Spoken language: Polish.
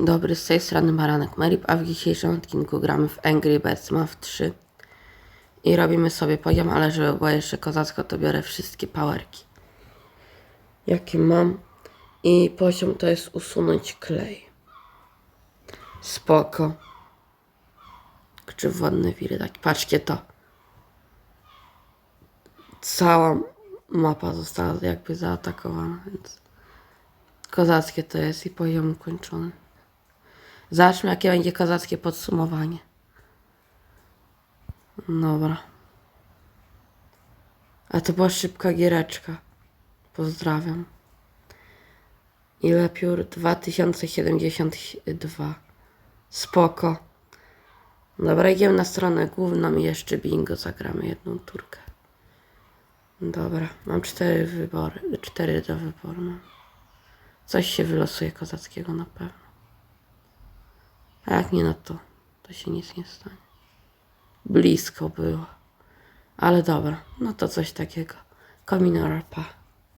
Dobry, z tej strony Baranek Merip, a w dzisiejszym odcinku gramy w Angry Birds Math 3 i robimy sobie poziom, ale żeby było jeszcze kozacko, to biorę wszystkie powerki, jakie mam i poziom to jest usunąć klej. Spoko. Czy wodne wiry, tak, patrzcie to. Cała mapa została jakby zaatakowana, więc kozackie to jest i poziom ukończony. Zobaczmy, jakie będzie kozackie podsumowanie. Dobra. A to była szybka giereczka. Pozdrawiam. Ile piór? 2072. Spoko. Dobra, idziemy na stronę główną i jeszcze bingo zagramy jedną turkę. Dobra, mam cztery wybory. Cztery do wyboru mam. Coś się wylosuje kozackiego na pewno. A jak nie, no to, to się nic nie stanie. Blisko było. Ale dobra, no to coś takiego. Kominora, pa.